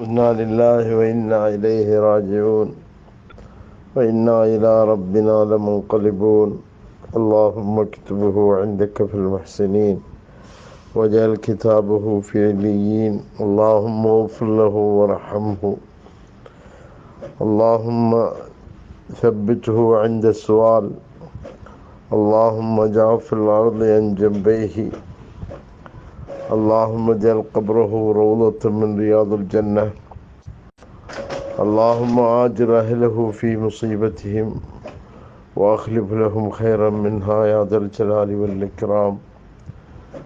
إنا لله وإنا إليه راجعون. وإنا إلى ربنا لمنقلبون. اللهم اكتبه عندك في المحسنين. وجعل كتابه في عليين. اللهم اغفر له وارحمه. اللهم ثبته عند السؤال. اللهم اجعل في الأرض عن جنبيه. اللهم اجعل قبره روضة من رياض الجنة اللهم آجر أهله في مصيبتهم وأخلف لهم خيرا منها يا ذا الجلال والإكرام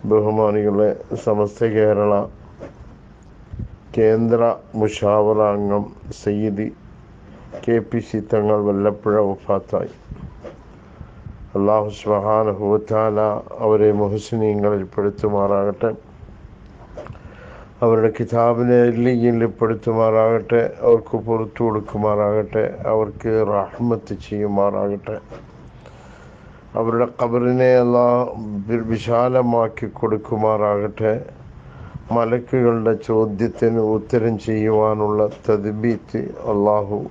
ബഹുമാനികളെ സമസ്ത കേരള കേന്ദ്ര മുഷാവറ അംഗം സയ്യിദി K P C തങ്ങൾ വല്ലപ്പുഴ വഫാത്തായി അള്ളാഹു സുബഹാനഹുവത്താല അവരെ മുഹസിനീങ്ങളിൽ പെടുത്തുമാറാകട്ടെ അവരുടെ കിതാബിനെ ലീഗിൽ പെടുത്തുമാറാകട്ടെ അവർക്ക് പുറത്തു കൊടുക്കുമാറാകട്ടെ അവർക്ക് റഹ്മത്ത് ചെയ്യുമാറാകട്ടെ. അവരുടെ കബറിനെ എല്ലാം വിശാലമാക്കി കൊടുക്കുമാറാകട്ടെ. മലക്കുകളുടെ ചോദ്യത്തിന് ഉത്തരം ചെയ്യുവാനുള്ള തദ്ബീത്ത് അള്ളാഹു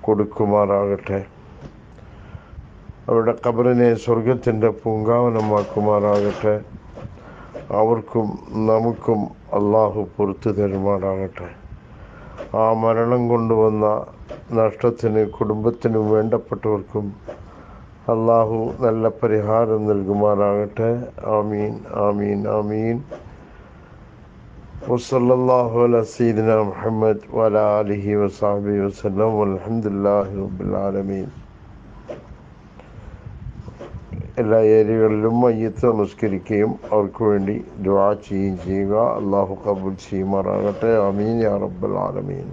കൊടുക്കുമാറാകട്ടെ. അവരുടെ കബറിനെ സ്വർഗത്തിന്റെ പൂങ്കാവനമാക്കുമാറാകട്ടെ. അവർക്കും നമുക്കും അള്ളാഹു പുറത്തു തരുമാറാകട്ടെ. ആ മരണം കൊണ്ടുവന്ന നഷ്ടത്തിന് കുടുംബത്തിനും വേണ്ടപ്പെട്ടവർക്കും അള്ളാഹു നല്ല പരിഹാരം നൽകുമാറാകട്ടെ. ആമീൻ ആമീൻ ആമീൻ. വസ്ലാഹുലീദിന മുഹമ്മദ് വലാ അലഹി വസാബി വസ്ലം അലഹമുല്ലാ റബ്ബിൽ ആലമീൻ എല്ലാ ഏരിയകളിലും മയ്യത്ത് നമസ്കരിക്കുകയും അവർക്ക് വേണ്ടി ദുആ ചെയ്യുകയും ചെയ്യുക. അള്ളാഹു കബുൽ ചെയ്യുമാറാകട്ടെ. ആമീൻ യാ റബ്ബൽ ആലമീൻ.